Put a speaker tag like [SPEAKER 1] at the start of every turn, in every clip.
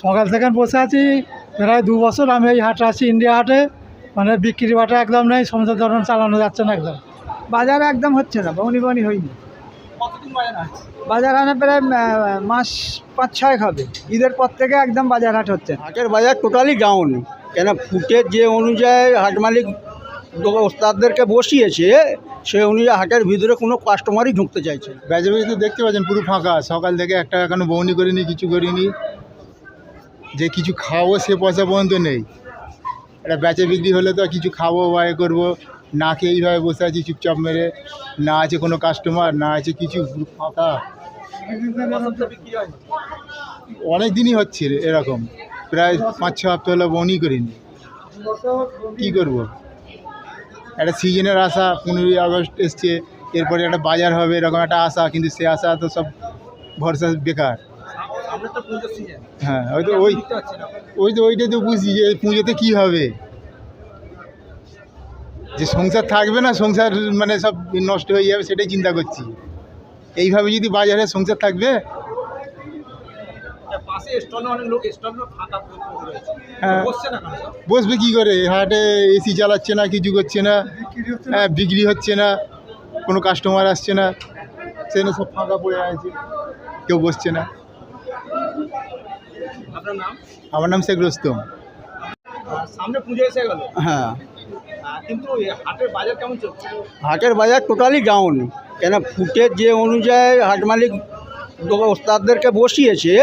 [SPEAKER 1] সকাল থেকে বসে আছি। প্রায় দু বছর আমি এই হাটে আছি ইন্ডিয়া হাটে। মানে বিক্রি বাটা একদম নেই সমস্ত ধরনের চালানো যাচ্ছে না একদম।
[SPEAKER 2] বাজার একদম হচ্ছে না বনি বনি হয়নি।
[SPEAKER 3] কতদিন বাজার
[SPEAKER 2] আনা প্রায় মাস পাঁচ ছয় হবে। ঈদের পর থেকে একদম বাজার হাট হচ্ছে
[SPEAKER 3] হাটের বাজার টোটালি ডাউন কেন ফুটের যে অনুযায়ী হাট মালিক ওস্তাদদেরকে বসিয়েছে সে অনুযায়ী হাটের ভিতরে কোনো কাস্টমারই ঢুকতে চাইছে না।
[SPEAKER 4] বেজে তো দেখতে পাচ্ছেন পুরো ফাঁকা। সকাল থেকে একটা এখনও বৌনি করিনি কিছু করিনি। যে কিছু খাব সে পয়সা পর্যন্ত নেই। একটা বেচা বিক্রি হলে তো কিছু খাব বা এ করব। না খেয়ে এইভাবে বসে আছি চুপচাপ মেরে। না আছে কোনো কাস্টমার না আছে কিছু ফাঁকা। অনেক দিনই হচ্ছে এরকম। প্রায় পাঁচ, ছ সপ্তাহ হলো বৌনি করিনি। কী করব? একটা সিজনের আশা, পনেরোই আগস্ট এসছে। এরপরে একটা বাজার হবে, এরকম একটা আশা, কিন্তু সে আশা তো সব ভরসা বেকার। হ্যাঁ ওই তো ওই ওই তো ওইটাই তো বুঝছি যে পুজোতে কী হবে? যে সংসার থাকবে না সংসার মানে সব নষ্ট হয়ে যাবে সেটাই চিন্তা করছি। এইভাবে যদি বাজারে সংসার থাকবে? হ্যাঁ? বসবে কি করে? হাটে এসি চালাচ্ছে না কিছু করছে না হ্যাঁ বিক্রি হচ্ছে না কোনো কাস্টমার আসছে না সেখানে সব ফাঁকা পড়ে আছে কেউ বসছে না।
[SPEAKER 3] আপনার নাম?
[SPEAKER 4] আমার নাম শেখ রোস্তম।
[SPEAKER 3] সামনে পুজো এসে গেল।
[SPEAKER 4] হ্যাঁ।
[SPEAKER 3] কিন্তু হাটের বাজার কেমন চলছে?
[SPEAKER 5] হাটের বাজার টোটালি ডাউন কেন ফুটের যে অনুযায়ী হাট মালিক ওস্তাদদেরকে বসিয়েছে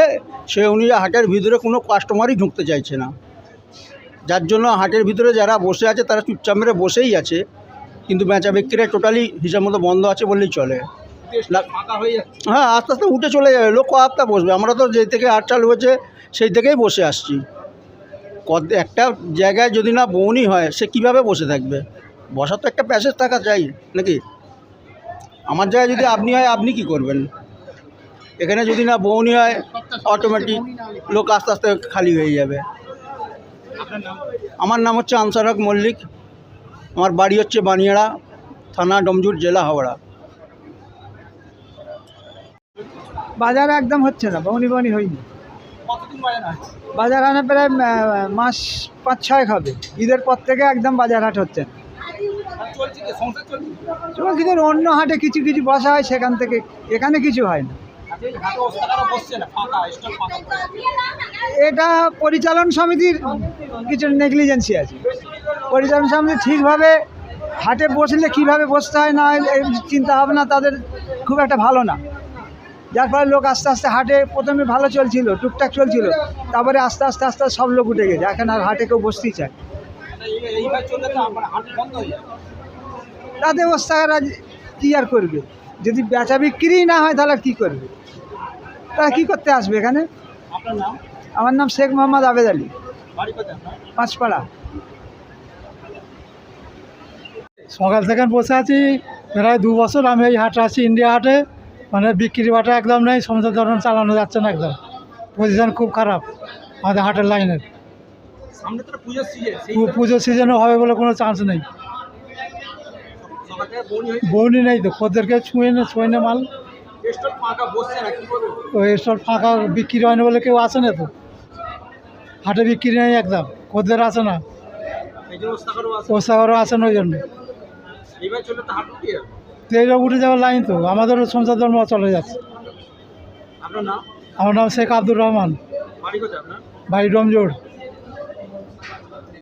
[SPEAKER 5] সে অনুযায়ী হাটের ভিতরে কোনো কাস্টমারই ঢুকতে চাইছে না। যার জন্য হাটের ভিতরে যারা বসে আছে তারা চুপচাপ মেরে বসেই আছে। কিন্তু বেচা বিক্রিটা টোটালি হিসাব মতো বন্ধ আছে বললেই চলে।
[SPEAKER 3] হয়ে
[SPEAKER 5] আস্তে আস্তে উঠে চলে যাবে লোক আস্তে বসবে। আমরা তো যেই থেকে হাট চালু হয়েছে সেই থেকেই বসে আসছি। কত একটা জায়গায় যদি না বৌনি হয় সে কীভাবে বসে থাকবে? বসার তো একটা প্যাসেজ থাকা চাই নাকি? আমার জায়গায় যদি আপনি হয় আপনি কি করবেন? এখানে যদি না বৌনি হয় অটোমেটিক লোক আস্তে আস্তে খালি হয়ে যাবে। আমার নাম হচ্ছে আনসার হক মল্লিক। আমার বাড়ি হচ্ছে বানিয়াড়া থানা ডমজুর জেলা হাওড়া।
[SPEAKER 2] বাজার একদম হচ্ছে না বনি বনি হয়নি।
[SPEAKER 3] বাজার
[SPEAKER 2] আনা প্রায় মাস পাঁচ ছয় হবে। ঈদের পর থেকে একদম বাজার হাট হচ্ছে না।
[SPEAKER 3] চলছে
[SPEAKER 2] অন্য হাটে কিছু কিছু বসা হয় সেখান থেকে এখানে কিছু হয় না।
[SPEAKER 3] হাটে আছে।
[SPEAKER 2] এটা পরিচালন সমিতির কিছু নেগলিজেন্সি আছে। পরিচালন সমিতি ঠিকভাবে হাটে বসলে কীভাবে বসতে হয় না এই চিন্তা ভাবনা তাদের খুব একটা ভালো না। যার ফলে লোক আস্তে আস্তে হাটে প্রথমে ভালো চলছিল, টুকটাক চলছিল, তারপরে আস্তে আস্তে আস্তে সব লোক উঠে গেছে, এখন আর হাটে কেউ বসতেই চায় তাদের ওস্তাকারা কী আর করবে? যদি বেচা বিক্রি না হয় তাহলে কী করবে? তারা কী করতে আসবে এখানে? আমার নাম শেখ মোহাম্মদ আবেদ আলী। পাঁচপাড়া।
[SPEAKER 1] সকাল থেকে বসে আছি, প্রায় দু বছর আমি এই হাটে আছি, ইন্ডিয়া হাটে। মানে বিক্রি বাটা একদম নেই সমস্ত ধরনের চালানো যাচ্ছে না একদম। পজিশন খুব খারাপ আমাদের হাটের লাইনের পুজো সিজনও হবে বলে কোনো চান্স নেই।
[SPEAKER 3] বনি
[SPEAKER 1] নেই তো খদ্দেরকে ছুঁয়ে না ছুঁয়ে না মাল।
[SPEAKER 3] স্টল
[SPEAKER 1] ওই সব ফাঁকা বিক্রি হয় না বলে কেউ আসে না তো। হাটে বিক্রি নেই একদম খদ্দের আসে না। ওসাগরও আসে না। ওই জন্য।
[SPEAKER 3] তো উঠে
[SPEAKER 1] যাওয়ার লাইন তো আমাদেরও সংসার ধর্ম চলে যাচ্ছে। আমার নাম শেখ আব্দুর রহমান। বাড়ি ডমজোড়